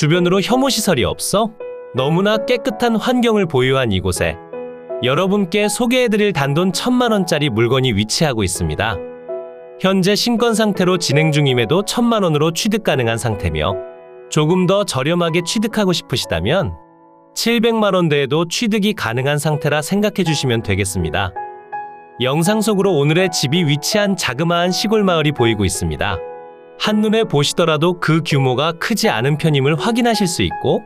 주변으로 혐오 시설이 없어 너무나 깨끗한 환경을 보유한 이곳에 여러분께 소개해드릴 단돈 천만 원짜리 물건이 위치하고 있습니다. 현재 신권 상태로 진행 중임에도 천만 원으로 취득 가능한 상태며 조금 더 저렴하게 취득하고 싶으시다면 700만 원대에도 취득이 가능한 상태라 생각해 주시면 되겠습니다. 영상 속으로 오늘의 집이 위치한 자그마한 시골 마을이 보이고 있습니다. 한눈에 보시더라도 그 규모가 크지 않은 편임을 확인하실 수 있고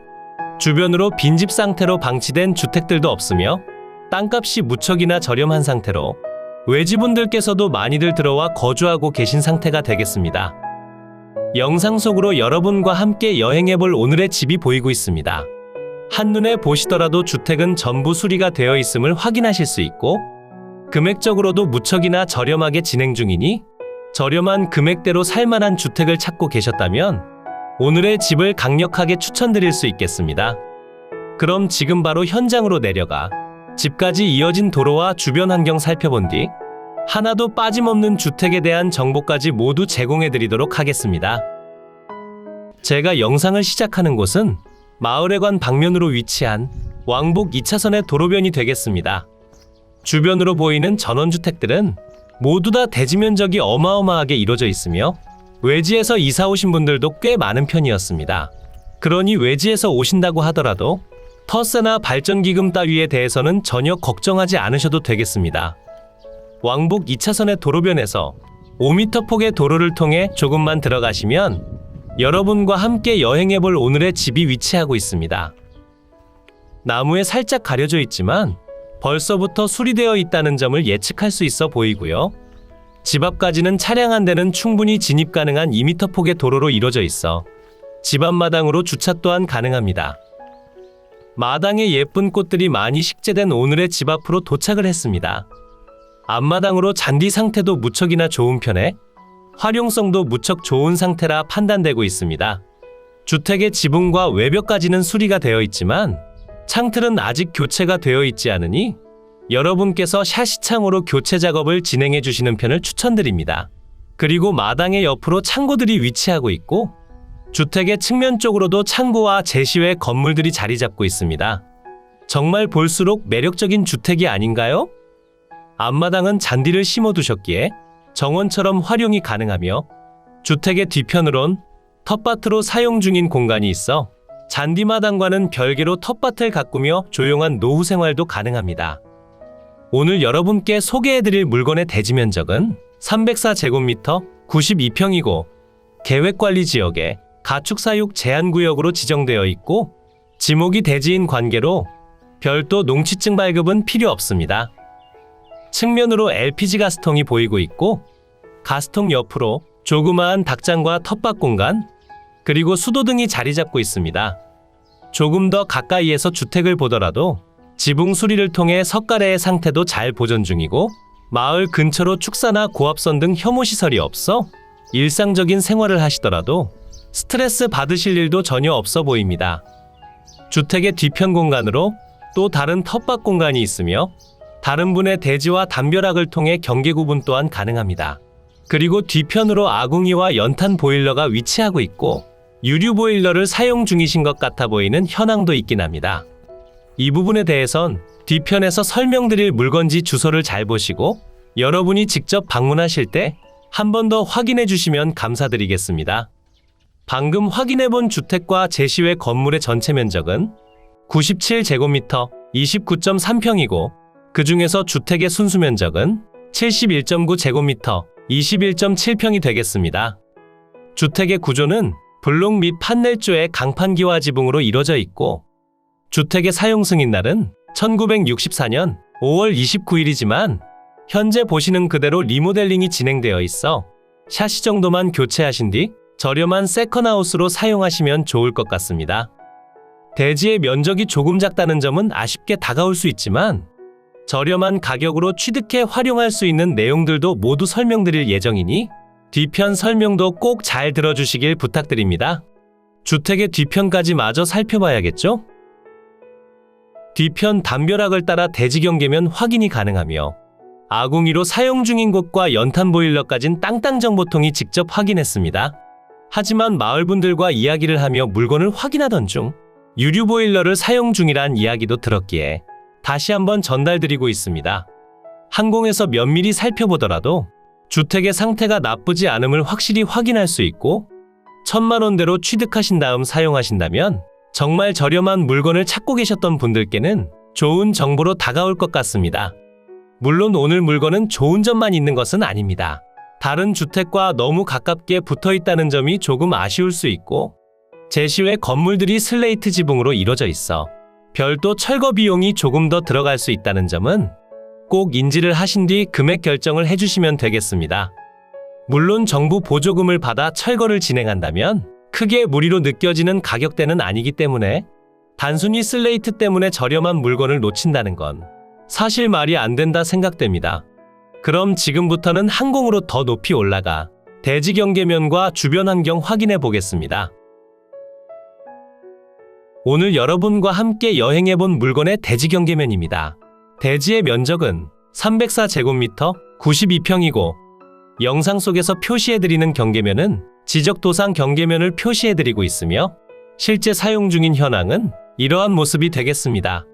주변으로 빈집 상태로 방치된 주택들도 없으며 땅값이 무척이나 저렴한 상태로 외지분들께서도 많이들 들어와 거주하고 계신 상태가 되겠습니다. 영상 속으로 여러분과 함께 여행해볼 오늘의 집이 보이고 있습니다. 한눈에 보시더라도 주택은 전부 수리가 되어 있음을 확인하실 수 있고 금액적으로도 무척이나 저렴하게 진행 중이니 저렴한 금액대로 살만한 주택을 찾고 계셨다면 오늘의 집을 강력하게 추천드릴 수 있겠습니다. 그럼 지금 바로 현장으로 내려가 집까지 이어진 도로와 주변 환경 살펴본 뒤 하나도 빠짐없는 주택에 대한 정보까지 모두 제공해 드리도록 하겠습니다. 제가 영상을 시작하는 곳은 마을회관 방면으로 위치한 왕복 2차선의 도로변이 되겠습니다. 주변으로 보이는 전원주택들은 모두 다 대지 면적이 어마어마하게 이루어져 있으며 외지에서 이사 오신 분들도 꽤 많은 편이었습니다. 그러니 외지에서 오신다고 하더라도 터세나 발전기금 따위에 대해서는 전혀 걱정하지 않으셔도 되겠습니다. 왕복 2차선의 도로변에서 5m 폭의 도로를 통해 조금만 들어가시면 여러분과 함께 여행해볼 오늘의 집이 위치하고 있습니다. 나무에 살짝 가려져 있지만 벌써부터 수리되어 있다는 점을 예측할 수 있어 보이고요. 집 앞까지는 차량 한 대는 충분히 진입 가능한 2m 폭의 도로로 이루어져 있어 집 앞마당으로 주차 또한 가능합니다. 마당에 예쁜 꽃들이 많이 식재된 오늘의 집 앞으로 도착을 했습니다. 앞마당으로 잔디 상태도 무척이나 좋은 편에 활용성도 무척 좋은 상태라 판단되고 있습니다. 주택의 지붕과 외벽까지는 수리가 되어 있지만 창틀은 아직 교체가 되어 있지 않으니 여러분께서 샤시창으로 교체 작업을 진행해 주시는 편을 추천드립니다. 그리고 마당의 옆으로 창고들이 위치하고 있고 주택의 측면 쪽으로도 창고와 제시외 건물들이 자리 잡고 있습니다. 정말 볼수록 매력적인 주택이 아닌가요? 앞마당은 잔디를 심어 두셨기에 정원처럼 활용이 가능하며 주택의 뒤편으론 텃밭으로 사용 중인 공간이 있어 잔디마당과는 별개로 텃밭을 가꾸며 조용한 노후 생활도 가능합니다. 오늘 여러분께 소개해드릴 물건의 대지 면적은 304제곱미터 92평이고 계획관리 지역에 가축사육 제한구역으로 지정되어 있고 지목이 대지인 관계로 별도 농취증 발급은 필요 없습니다. 측면으로 LPG 가스통이 보이고 있고 가스통 옆으로 조그마한 닭장과 텃밭 공간 그리고 수도 등이 자리 잡고 있습니다. 조금 더 가까이에서 주택을 보더라도 지붕 수리를 통해 석가래의 상태도 잘 보존 중이고 마을 근처로 축사나 고압선 등 혐오 시설이 없어 일상적인 생활을 하시더라도 스트레스 받으실 일도 전혀 없어 보입니다. 주택의 뒤편 공간으로 또 다른 텃밭 공간이 있으며 다른 분의 대지와 담벼락을 통해 경계 구분 또한 가능합니다. 그리고 뒤편으로 아궁이와 연탄 보일러가 위치하고 있고 유류 보일러를 사용 중이신 것 같아 보이는 현황도 있긴 합니다. 이 부분에 대해선 뒤편에서 설명드릴 물건지 주소를 잘 보시고 여러분이 직접 방문하실 때 한 번 더 확인해 주시면 감사드리겠습니다. 방금 확인해 본 주택과 제시외 건물의 전체 면적은 97제곱미터 29.3평이고 그 중에서 주택의 순수 면적은 71.9제곱미터 21.7평이 되겠습니다. 주택의 구조는 블록 및 판넬조의 강판기와 지붕으로 이루어져 있고 주택의 사용 승인 날은 1964년 5월 29일이지만 현재 보시는 그대로 리모델링이 진행되어 있어 샤시 정도만 교체하신 뒤 저렴한 세컨하우스로 사용하시면 좋을 것 같습니다. 대지의 면적이 조금 작다는 점은 아쉽게 다가올 수 있지만 저렴한 가격으로 취득해 활용할 수 있는 내용들도 모두 설명드릴 예정이니 뒤편 설명도 꼭 잘 들어주시길 부탁드립니다. 주택의 뒤편까지 마저 살펴봐야겠죠? 뒤편 담벼락을 따라 대지 경계면 확인이 가능하며 아궁이로 사용 중인 곳과 연탄 보일러까진 땅땅 정보통이 직접 확인했습니다. 하지만 마을 분들과 이야기를 하며 물건을 확인하던 중 유류 보일러를 사용 중이란 이야기도 들었기에 다시 한번 전달드리고 있습니다. 항공에서 면밀히 살펴보더라도 주택의 상태가 나쁘지 않음을 확실히 확인할 수 있고 천만 원대로 취득하신 다음 사용하신다면 정말 저렴한 물건을 찾고 계셨던 분들께는 좋은 정보로 다가올 것 같습니다. 물론 오늘 물건은 좋은 점만 있는 것은 아닙니다. 다른 주택과 너무 가깝게 붙어 있다는 점이 조금 아쉬울 수 있고 제시외 건물들이 슬레이트 지붕으로 이루어져 있어 별도 철거 비용이 조금 더 들어갈 수 있다는 점은 꼭 인지를 하신 뒤 금액 결정을 해주시면 되겠습니다. 물론 정부 보조금을 받아 철거를 진행한다면 크게 무리로 느껴지는 가격대는 아니기 때문에 단순히 슬레이트 때문에 저렴한 물건을 놓친다는 건 사실 말이 안 된다 생각됩니다. 그럼 지금부터는 항공으로 더 높이 올라가 대지 경계면과 주변 환경 확인해 보겠습니다. 오늘 여러분과 함께 여행해 본 물건의 대지 경계면입니다. 대지의 면적은 304제곱미터 92평이고 영상 속에서 표시해드리는 경계면은 지적도상 경계면을 표시해드리고 있으며 실제 사용 중인 현황은 이러한 모습이 되겠습니다.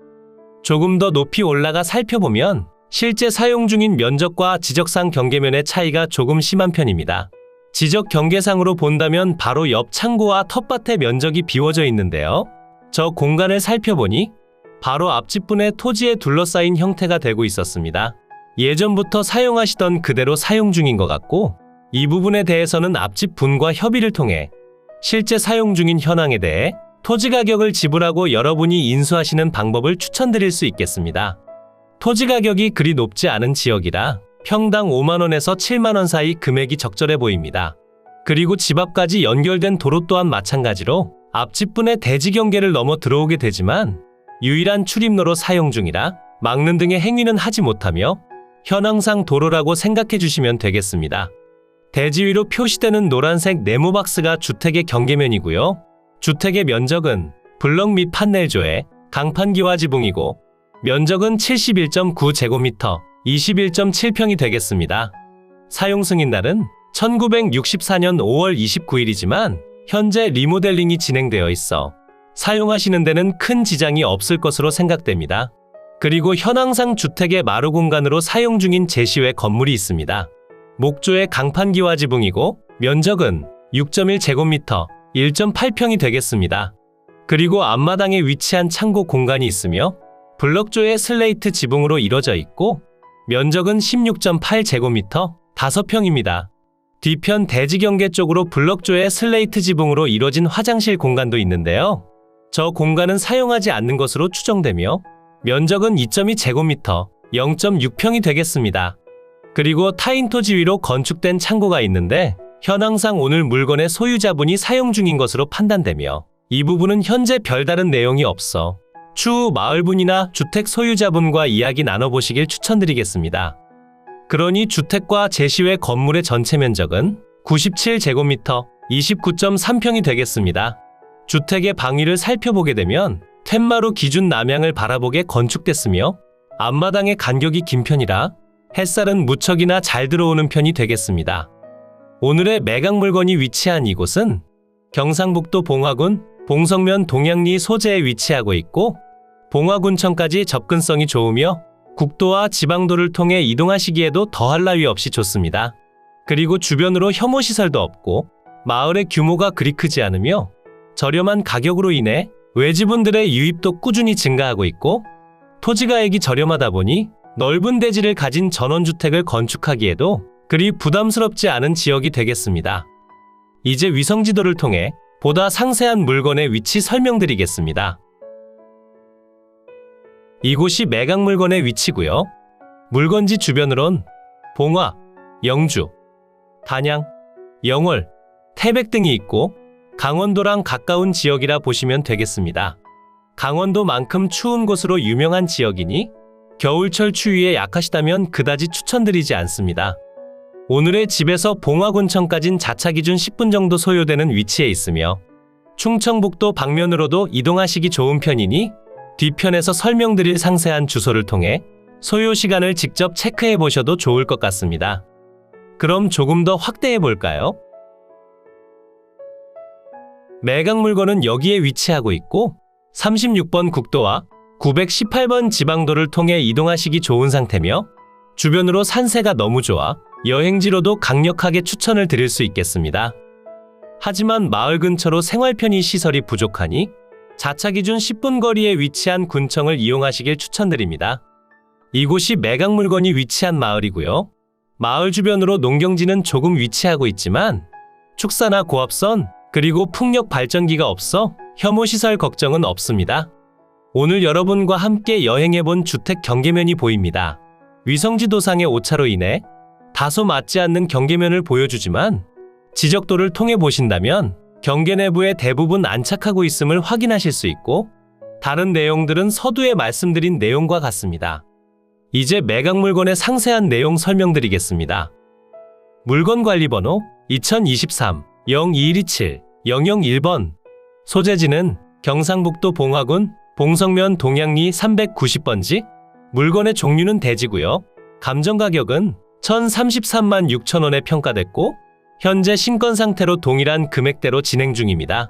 조금 더 높이 올라가 살펴보면 실제 사용 중인 면적과 지적상 경계면의 차이가 조금 심한 편입니다. 지적 경계상으로 본다면 바로 옆 창고와 텃밭의 면적이 비워져 있는데요. 저 공간을 살펴보니 바로 앞집분의 토지에 둘러싸인 형태가 되고 있었습니다. 예전부터 사용하시던 그대로 사용 중인 것 같고 이 부분에 대해서는 앞집 분과 협의를 통해 실제 사용 중인 현황에 대해 토지 가격을 지불하고 여러분이 인수하시는 방법을 추천드릴 수 있겠습니다. 토지 가격이 그리 높지 않은 지역이라 평당 5만원에서 7만원 사이 금액이 적절해 보입니다. 그리고 집 앞까지 연결된 도로 또한 마찬가지로 앞집분의 대지 경계를 넘어 들어오게 되지만 유일한 출입로로 사용 중이라 막는 등의 행위는 하지 못하며 현황상 도로라고 생각해 주시면 되겠습니다. 대지 위로 표시되는 노란색 네모 박스가 주택의 경계면이고요. 주택의 면적은 블럭 및 판넬조에 강판 기와 지붕이고 면적은 71.9제곱미터 21.7평이 되겠습니다. 사용 승인 날은 1964년 5월 29일이지만 현재 리모델링이 진행되어 있어 사용하시는 데는 큰 지장이 없을 것으로 생각됩니다. 그리고 현황상 주택의 마루 공간으로 사용 중인 제시외 건물이 있습니다. 목조의 강판기와 지붕이고 면적은 6.1제곱미터 1.8평이 되겠습니다. 그리고 앞마당에 위치한 창고 공간이 있으며 블럭조의 슬레이트 지붕으로 이뤄져 있고 면적은 16.8제곱미터 5평입니다. 뒤편 대지경계 쪽으로 블럭조의 슬레이트 지붕으로 이뤄진 화장실 공간도 있는데요. 저 공간은 사용하지 않는 것으로 추정되며 면적은 2.2제곱미터 0.6평이 되겠습니다. 그리고 타인 토지 위로 건축된 창고가 있는데 현황상 오늘 물건의 소유자분이 사용 중인 것으로 판단되며 이 부분은 현재 별다른 내용이 없어 추후 마을분이나 주택 소유자분과 이야기 나눠보시길 추천드리겠습니다. 그러니 주택과 제시외 건물의 전체 면적은 97제곱미터 29.3평이 되겠습니다. 주택의 방위를 살펴보게 되면 텐마루 기준 남향을 바라보게 건축됐으며 앞마당의 간격이 긴 편이라 햇살은 무척이나 잘 들어오는 편이 되겠습니다. 오늘의 매각 물건이 위치한 이곳은 경상북도 봉화군 봉성면 동양리 소재에 위치하고 있고 봉화군청까지 접근성이 좋으며 국도와 지방도를 통해 이동하시기에도 더할 나위 없이 좋습니다. 그리고 주변으로 혐오시설도 없고 마을의 규모가 그리 크지 않으며 저렴한 가격으로 인해 외지분들의 유입도 꾸준히 증가하고 있고 토지가액이 저렴하다 보니 넓은 대지를 가진 전원주택을 건축하기에도 그리 부담스럽지 않은 지역이 되겠습니다. 이제 위성지도를 통해 보다 상세한 물건의 위치 설명드리겠습니다. 이곳이 매각 물건의 위치고요. 물건지 주변으론 봉화, 영주, 단양, 영월, 태백 등이 있고 강원도랑 가까운 지역이라 보시면 되겠습니다. 강원도만큼 추운 곳으로 유명한 지역이니 겨울철 추위에 약하시다면 그다지 추천드리지 않습니다. 오늘의 집에서 봉화군청까진 자차 기준 10분 정도 소요되는 위치에 있으며 충청북도 방면으로도 이동하시기 좋은 편이니 뒤편에서 설명드릴 상세한 주소를 통해 소요 시간을 직접 체크해 보셔도 좋을 것 같습니다. 그럼 조금 더 확대해 볼까요? 매각 물건은 여기에 위치하고 있고 36번 국도와 918번 지방도를 통해 이동하시기 좋은 상태며 주변으로 산세가 너무 좋아 여행지로도 강력하게 추천을 드릴 수 있겠습니다. 하지만 마을 근처로 생활 편의 시설이 부족하니 자차 기준 10분 거리에 위치한 군청을 이용하시길 추천드립니다. 이곳이 매각 물건이 위치한 마을이고요. 마을 주변으로 농경지는 조금 위치하고 있지만 축사나 고압선 그리고 풍력 발전기가 없어 혐오 시설 걱정은 없습니다. 오늘 여러분과 함께 여행해본 주택 경계면이 보입니다. 위성지도상의 오차로 인해 다소 맞지 않는 경계면을 보여주지만 지적도를 통해 보신다면 경계 내부에 대부분 안착하고 있음을 확인하실 수 있고 다른 내용들은 서두에 말씀드린 내용과 같습니다. 이제 매각 물건의 상세한 내용 설명드리겠습니다. 물건 관리 번호 2023 02127 001번 소재지는 경상북도 봉화군 봉성면 동양리 390번지 물건의 종류는 대지고요. 감정 가격은 1,033만 6천 원에 평가됐고 현재 신권 상태로 동일한 금액대로 진행 중입니다.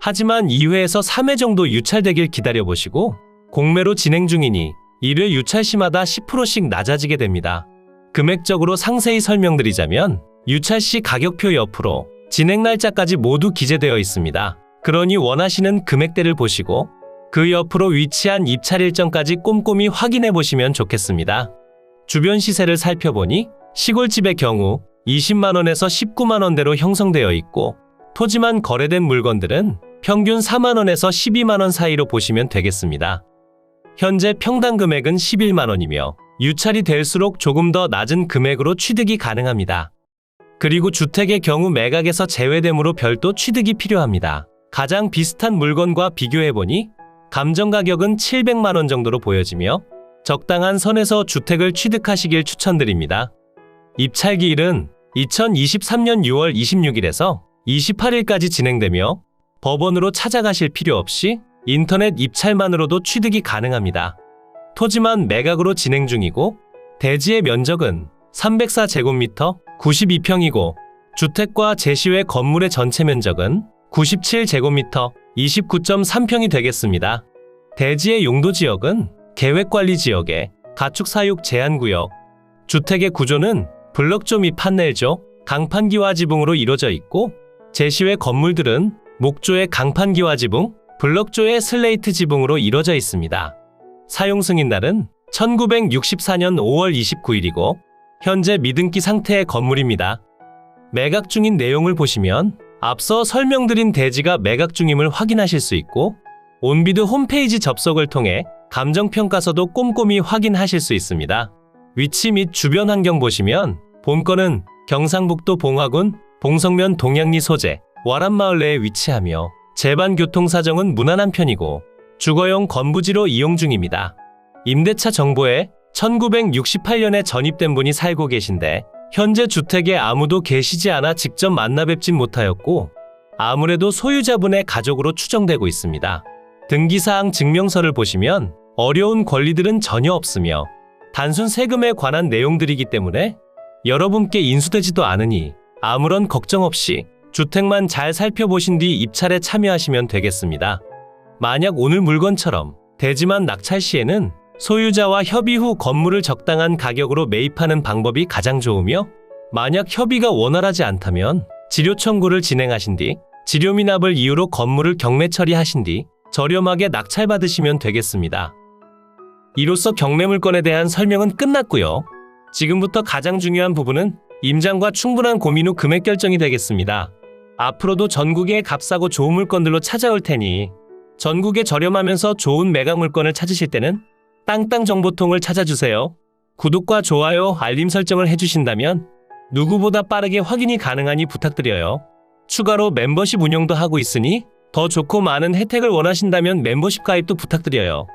하지만 2회에서 3회 정도 유찰되길 기다려보시고 공매로 진행 중이니 1회 유찰 시마다 10%씩 낮아지게 됩니다. 금액적으로 상세히 설명드리자면 유찰 시 가격표 옆으로 진행 날짜까지 모두 기재되어 있습니다. 그러니 원하시는 금액대를 보시고 그 옆으로 위치한 입찰 일정까지 꼼꼼히 확인해 보시면 좋겠습니다. 주변 시세를 살펴보니 시골집의 경우 20만원에서 19만원대로 형성되어 있고 토지만 거래된 물건들은 평균 4만원에서 12만원 사이로 보시면 되겠습니다. 현재 평당 금액은 11만원이며 유찰이 될수록 조금 더 낮은 금액으로 취득이 가능합니다. 그리고 주택의 경우 매각에서 제외되므로 별도 취득이 필요합니다. 가장 비슷한 물건과 비교해보니 감정 가격은 700만원 정도로 보여지며 적당한 선에서 주택을 취득하시길 추천드립니다. 입찰기일은 2023년 6월 26일에서 28일까지 진행되며 법원으로 찾아가실 필요 없이 인터넷 입찰만으로도 취득이 가능합니다. 토지만 매각으로 진행 중이고 대지의 면적은 304제곱미터 92평이고 주택과 제시외 건물의 전체 면적은 97제곱미터 29.3평이 되겠습니다. 대지의 용도 지역은 계획관리 지역에 가축 사육 제한구역, 주택의 구조는 블럭조 및 판넬조, 강판기와 지붕으로 이루어져 있고 제시외 건물들은 목조의 강판기와 지붕, 블럭조의 슬레이트 지붕으로 이루어져 있습니다. 사용 승인날은 1964년 5월 29일이고 현재 미등기 상태의 건물입니다. 매각 중인 내용을 보시면 앞서 설명드린 대지가 매각 중임을 확인하실 수 있고 온비드 홈페이지 접속을 통해 감정평가서도 꼼꼼히 확인하실 수 있습니다. 위치 및 주변 환경 보시면 본건은 경상북도 봉화군 봉성면 동양리 소재 와란마을 내에 위치하며 재반 교통 사정은 무난한 편이고 주거용 건부지로 이용 중입니다. 임대차 정보에 1968년에 전입된 분이 살고 계신데 현재 주택에 아무도 계시지 않아 직접 만나 뵙진 못하였고 아무래도 소유자분의 가족으로 추정되고 있습니다. 등기사항 증명서를 보시면 어려운 권리들은 전혀 없으며 단순 세금에 관한 내용들이기 때문에 여러분께 인수되지도 않으니 아무런 걱정 없이 주택만 잘 살펴보신 뒤 입찰에 참여하시면 되겠습니다. 만약 오늘 물건처럼 대지만 낙찰 시에는 소유자와 협의 후 건물을 적당한 가격으로 매입하는 방법이 가장 좋으며 만약 협의가 원활하지 않다면 지료 청구를 진행하신 뒤 지료 미납을 이유로 건물을 경매 처리하신 뒤 저렴하게 낙찰받으시면 되겠습니다. 이로써 경매 물건에 대한 설명은 끝났고요. 지금부터 가장 중요한 부분은 임장과 충분한 고민 후 금액 결정이 되겠습니다. 앞으로도 전국에 값싸고 좋은 물건들로 찾아올 테니 전국에 저렴하면서 좋은 매각 물건을 찾으실 때는 땅땅 정보통을 찾아주세요. 구독과 좋아요, 알림 설정을 해주신다면 누구보다 빠르게 확인이 가능하니 부탁드려요. 추가로 멤버십 운영도 하고 있으니 더 좋고 많은 혜택을 원하신다면 멤버십 가입도 부탁드려요.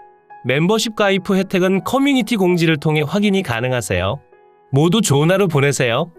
멤버십 가입 후 혜택은 커뮤니티 공지를 통해 확인이 가능하세요. 모두 좋은 하루 보내세요.